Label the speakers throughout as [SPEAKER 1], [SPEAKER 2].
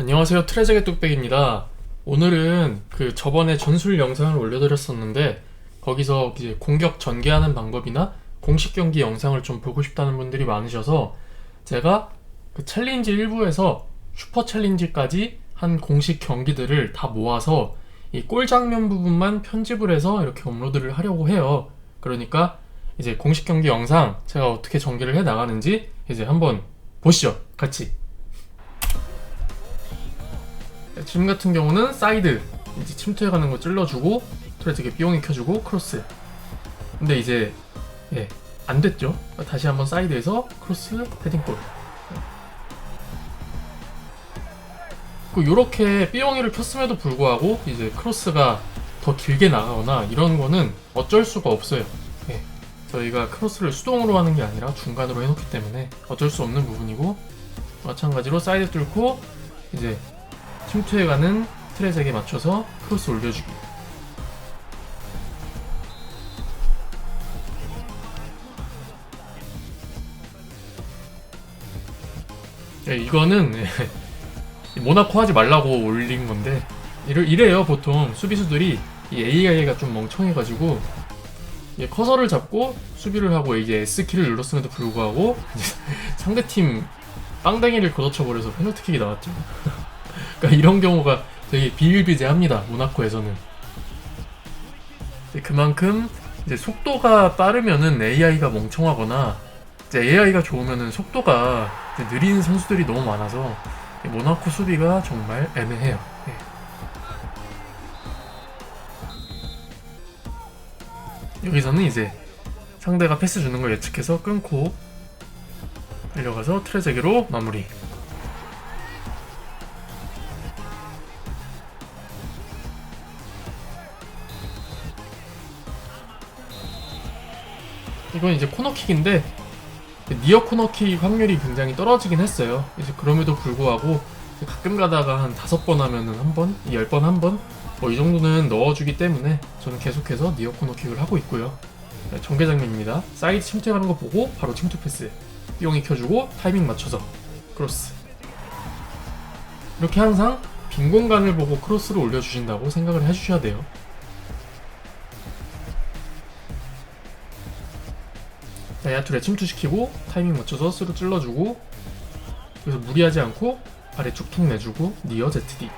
[SPEAKER 1] 안녕하세요. 트레저의 뚝배기입니다. 오늘은 그 저번에 전술 영상을 올려드렸었는데 거기서 이제 공격 전개하는 방법이나 공식 경기 영상을 좀 보고 싶다는 분들이 많으셔서 제가 그 챌린지 1부에서 슈퍼 챌린지까지 한 공식 경기들을 다 모아서 이 골 장면 부분만 편집을 해서 이렇게 업로드를 하려고 해요. 그러니까 이제 공식 경기 영상 제가 어떻게 전개를 해 나가는지 이제 한번 보시죠. 같이 지금 같은 경우는 사이드 이제 침투해가는 거 찔러주고 트레즈게 삐용이 켜주고 크로스. 근데 이제 예, 안 됐죠? 다시 한번 사이드에서 크로스 헤딩골 그 요렇게 삐용이를 켰음에도 불구하고 이제 크로스가 더 길게 나가거나 이런 거는 어쩔 수가 없어요. 예, 저희가 크로스를 수동으로 하는 게 아니라 중간으로 해놓기 때문에 어쩔 수 없는 부분이고 마찬가지로 사이드 뚫고 이제 침투해 가는 트레색에 맞춰서 크로스 올려주기. 예, 이거는 예, 모나코 하지 말라고 올린 건데 이래, 이래요 보통 수비수들이 이 AI가 좀 멍청해가지고 예, 커서를 잡고 수비를 하고 이제 S키를 눌렀음에도 불구하고 상대팀 빵댕이를 걷어쳐버려서 페널티킥이 나왔죠. 그러니까 이런 경우가 되게 비일비재합니다. 모나코에서는. 그만큼 이제 속도가 빠르면은 AI가 멍청하거나 이제 AI가 좋으면은 속도가 느린 선수들이 너무 많아서 이 모나코 수비가 정말 애매해요. 예. 여기서는 이제 상대가 패스 주는 걸 예측해서 끊고 달려가서 트레제게로 마무리. 이건 이제 코너킥인데 니어 코너킥 확률이 굉장히 떨어지긴 했어요. 이제 그럼에도 불구하고 가끔 가다가 한 다섯 번 하면은 한 번, 열 번 한 번, 뭐 이 정도는 넣어주기 때문에 저는 계속해서 니어 코너킥을 하고 있고요. 네, 전개 장면입니다. 사이드 침투하는 거 보고 바로 침투 패스, 삐용이 켜주고 타이밍 맞춰서 크로스. 이렇게 항상 빈 공간을 보고 크로스를 올려주신다고 생각을 해주셔야 돼요. 자, 야투레 침투시키고 타이밍 맞춰서 스루 찔러주고 여기서 무리하지 않고 아래 쭉툭 내주고 니어 ZD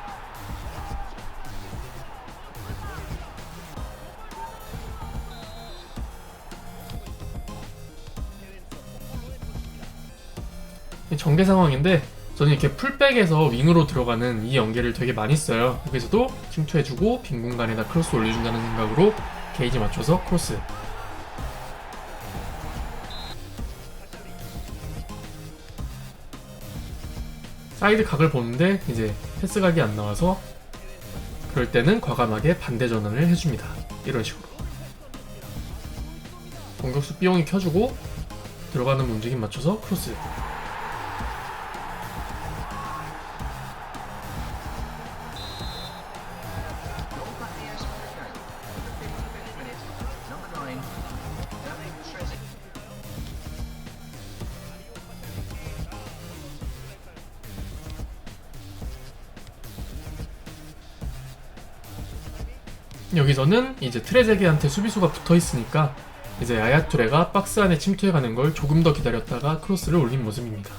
[SPEAKER 1] 전개 상황인데 저는 이렇게 풀백에서 윙으로 들어가는 이 연계를 되게 많이 써요. 여기서도 침투해주고 빈 공간에다 크로스 올려준다는 생각으로 게이지 맞춰서 크로스 사이드 각을 보는데 이제 패스 각이 안 나와서 그럴 때는 과감하게 반대 전환을 해줍니다. 이런 식으로 공격수 삐용이 켜주고 들어가는 움직임 맞춰서 크로스 여기서는 이제 트레제게한테 수비수가 붙어 있으니까 이제 아야투레가 박스 안에 침투해가는 걸 조금 더 기다렸다가 크로스를 올린 모습입니다.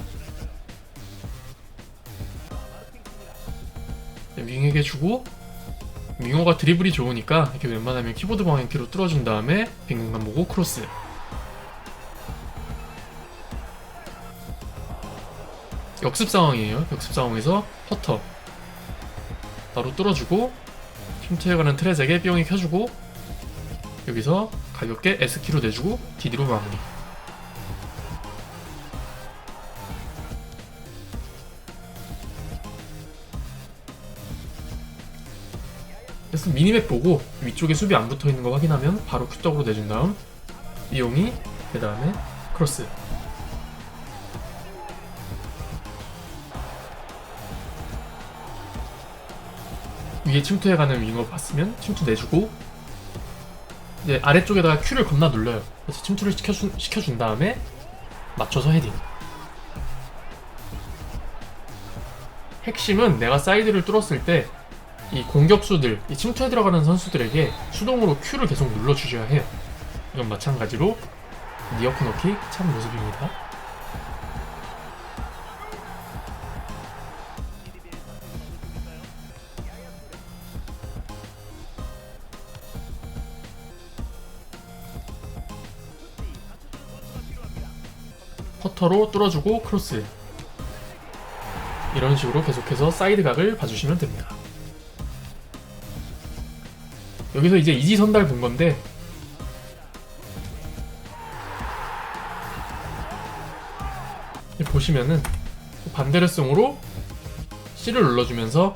[SPEAKER 1] 네, 윙에게 주고 윙어가 드리블이 좋으니까 이렇게 웬만하면 키보드 방향키로 뚫어준 다음에 빈 공간 보고 크로스 역습 상황이에요. 역습 상황에서 퍼터 바로 뚫어주고 침투해가는 트레잭에 뿅이 켜주고 여기서 가볍게 S키로 내주고 DD로 마무리. 그래서 미니맵 보고 위쪽에 수비 안 붙어 있는 거 확인하면 바로 큐떡으로 내준 다음 이용이 그 다음에 크로스 위에 침투해가는 윙어 봤으면 침투 내주고 이제 아래쪽에다가 Q를 겁나 눌러요. 그래서 침투를 시켜준, 시켜준 다음에 맞춰서 헤딩. 핵심은 내가 사이드를 뚫었을 때 이 공격수들, 이 침투에 들어가는 선수들에게 수동으로 Q를 계속 눌러주셔야 해요. 이건 마찬가지로 니어크 넣기 참 모습입니다. 퍼터로 뚫어주고 크로스 이런 식으로 계속해서 사이드 각을 봐주시면 됩니다. 여기서 이제 이지 선달 본 건데 이 보시면은 반대레송으로 C를 눌러주면서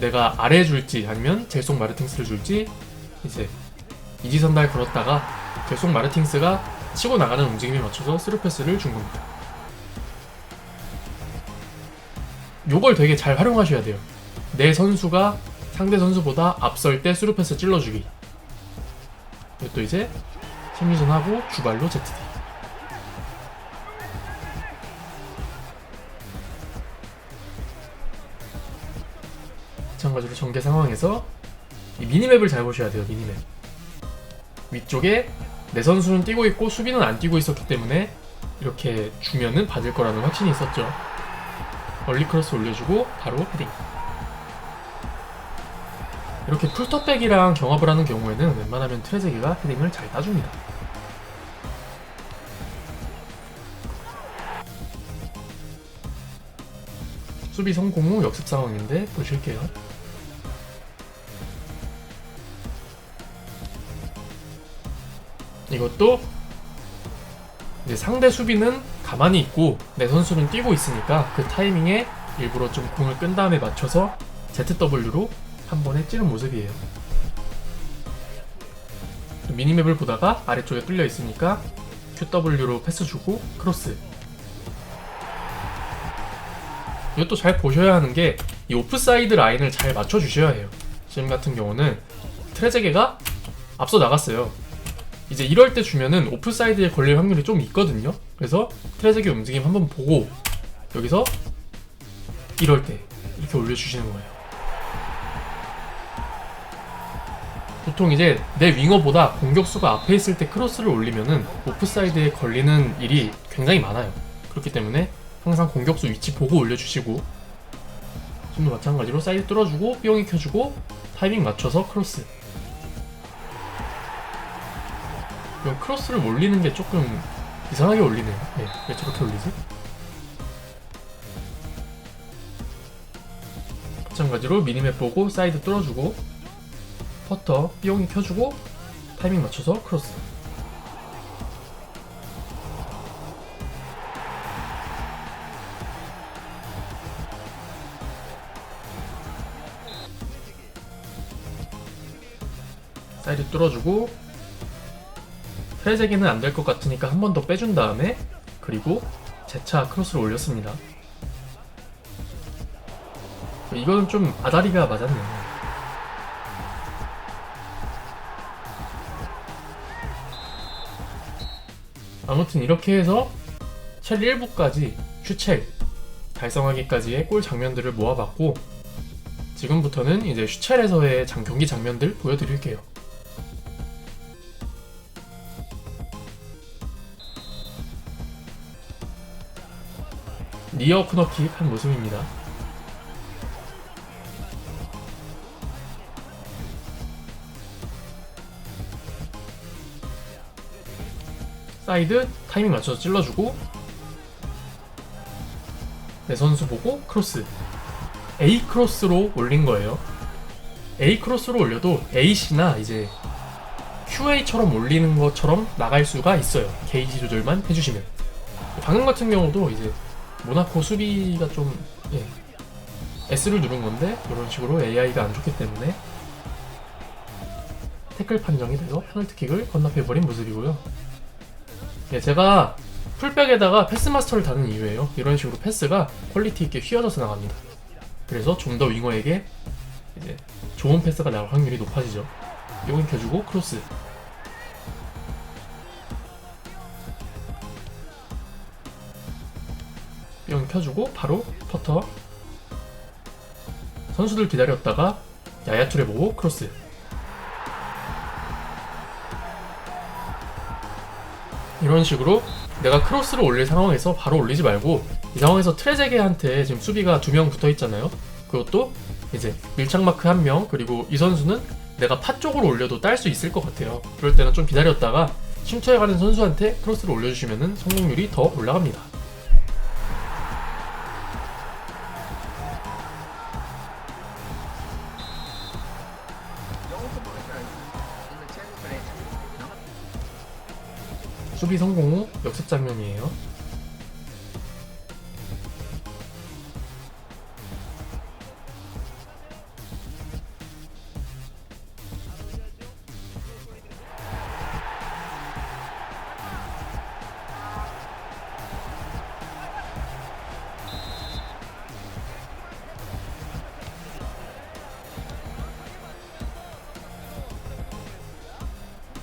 [SPEAKER 1] 내가 아래 줄지 아니면 젤속 마르팅스를 줄지 이제 이지 선달 걸었다가 젤속 마르팅스가 치고 나가는 움직임에 맞춰서 스루 패스를 준 겁니다. 요걸 되게 잘 활용하셔야 돼요. 내 선수가 상대 선수보다 앞설 때 스루 패스 찔러주기. 이것도 이제 심리전하고 주발로 ZD. 마찬가지로 전개 상황에서 이 미니맵을 잘 보셔야 돼요. 미니맵. 위쪽에 내 선수는 뛰고 있고 수비는 안 뛰고 있었기 때문에 이렇게 주면은 받을 거라는 확신이 있었죠. 얼리 크로스 올려주고 바로 헤딩. 이렇게 풀터백이랑 경합을 하는 경우에는 웬만하면 트레제기가 헤딩을 잘 따줍니다. 수비 성공 후 역습 상황인데 보실게요. 이것도 이제 상대 수비는 가만히 있고 내 선수는 뛰고 있으니까 그 타이밍에 일부러 좀 공을 끈 다음에 맞춰서 ZW로 한 번에 찌는 모습이에요. 미니맵을 보다가 아래쪽에 뚫려 있으니까 QW로 패스 주고 크로스. 이것도 잘 보셔야 하는 게 이 오프사이드 라인을 잘 맞춰 주셔야 해요. 지금 같은 경우는 트레제게가 앞서 나갔어요. 이제 이럴 때 주면은 오프사이드에 걸릴 확률이 좀 있거든요. 그래서 트레제게 움직임 한번 보고 여기서 이럴 때 이렇게 올려주시는 거예요. 보통 이제 내 윙어보다 공격수가 앞에 있을 때 크로스를 올리면은 오프사이드에 걸리는 일이 굉장히 많아요. 그렇기 때문에 항상 공격수 위치 보고 올려주시고 지금도 마찬가지로 사이드 뚫어주고 뿅이 켜주고 타이밍 맞춰서 크로스 이건 크로스를 올리는 게 조금 이상하게 올리네요. 네, 왜 저렇게 올리지? 마찬가지로 미니맵 보고 사이드 뚫어주고 퍼터 삐용이 켜주고 타이밍 맞춰서 크로스 사이드 뚫어주고 트레제기는 안 될 것 같으니까 한 번 더 빼준 다음에 그리고 재차 크로스를 올렸습니다. 이거는 좀 아다리가 맞았네요. 아무튼 이렇게 해서 첼 1부까지 슈첼 달성하기까지의 골 장면들을 모아봤고 지금부터는 이제 슈첼에서의 장, 경기 장면들 보여드릴게요. 리어 코너킥 한 모습입니다. 사이드 타이밍 맞춰서 찔러주고 내 선수 보고 크로스 A 크로스로 올린 거예요. A 크로스로 올려도 A씨나 이제 QA처럼 올리는 것처럼 나갈 수가 있어요. 게이지 조절만 해주시면. 방금 같은 경우도 이제 모나코 수비가 좀 예, S를 누른 건데 이런 식으로 AI가 안 좋기 때문에 태클 판정이 돼서 페널티킥을 건너뛰어버린 모습이고요. 예, 제가 풀백에다가 패스마스터를 다는 이유예요. 이런 식으로 패스가 퀄리티 있게 휘어져서 나갑니다. 그래서 좀 더 윙어에게 이제 좋은 패스가 나올 확률이 높아지죠. 이건 켜주고 크로스. 뿅 켜주고 바로 퍼터 선수들 기다렸다가 야야투레 보고 크로스 이런 식으로 내가 크로스를 올릴 상황에서 바로 올리지 말고 이 상황에서 트레제게한테 지금 수비가 두 명 붙어 있잖아요. 그것도 이제 밀착 마크 한 명 그리고 이 선수는 내가 파 쪽으로 올려도 딸 수 있을 것 같아요. 그럴 때는 좀 기다렸다가 침투해가는 선수한테 크로스를 올려주시면 성공률이 더 올라갑니다. 수비 성공 후 역습 장면이에요.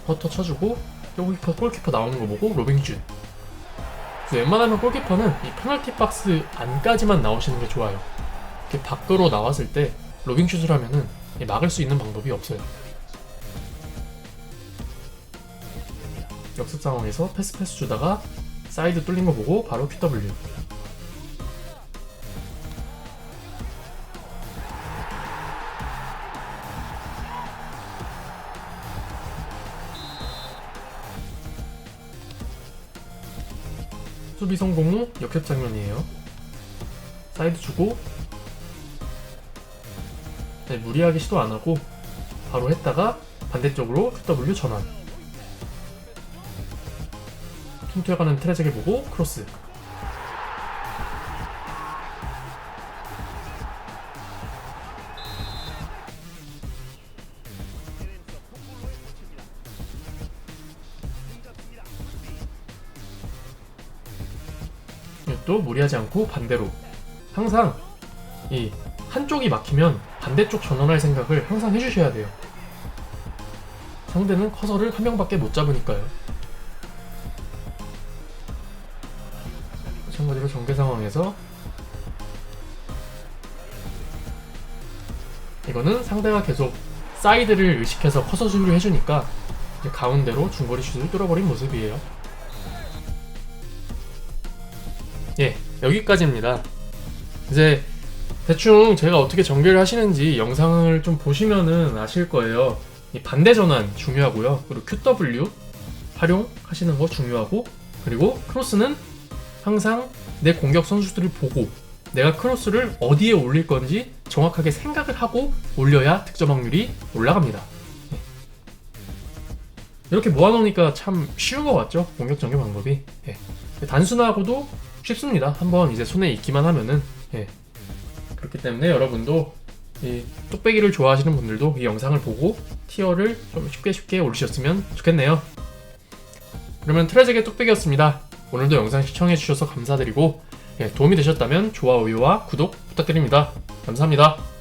[SPEAKER 1] 퍼터 쳐주고 골키퍼, 골키퍼 나오는 거 보고 그래서 웬만하면 골키퍼는 이 페널티 박스 안까지만 나오시는 게 좋아요. 이렇게 밖으로 나왔을 때 로빙슛을 하면은 이 막을 수 있는 방법이 없어요. 역습 상황에서 패스 패스 주다가 사이드 뚫린 거 보고 바로 QW 수비 성공 후 역습 장면이에요. 사이드 주고 네, 무리하게 시도 안 하고 바로 했다가 반대쪽으로 QW 전환. 퉁튀어가는 트레제게 보고 크로스. 또 무리하지 않고 반대로 항상 이 한쪽이 막히면 반대쪽 전환할 생각을 항상 해주셔야 돼요. 상대는 커서를 한 명밖에 못 잡으니까요. 마찬가지로 전개 상황에서 이거는 상대가 계속 사이드를 의식해서 커서 수비를 해주니까 이제 가운데로 중거리 슛을 뚫어버린 모습이에요. 여기까지입니다. 이제 대충 제가 어떻게 전개를 하시는지 영상을 좀 보시면은 아실 거예요. 이 반대 전환 중요하고요. 그리고 QW 활용하시는 거 중요하고 그리고 크로스는 항상 내 공격 선수들을 보고 내가 크로스를 어디에 올릴 건지 정확하게 생각을 하고 올려야 득점 확률이 올라갑니다. 예. 이렇게 모아놓으니까 참 쉬운 것 같죠? 공격 전개 방법이. 예. 단순하고도 쉽습니다. 한번 이제 손에 익기만 하면은 예. 그렇기 때문에 여러분도 이 뚝배기를 좋아하시는 분들도 이 영상을 보고 티어를 좀 쉽게 쉽게 올리셨으면 좋겠네요. 그러면 트레잭의 뚝배기였습니다. 오늘도 영상 시청해주셔서 감사드리고 예, 도움이 되셨다면 좋아요와 구독 부탁드립니다. 감사합니다.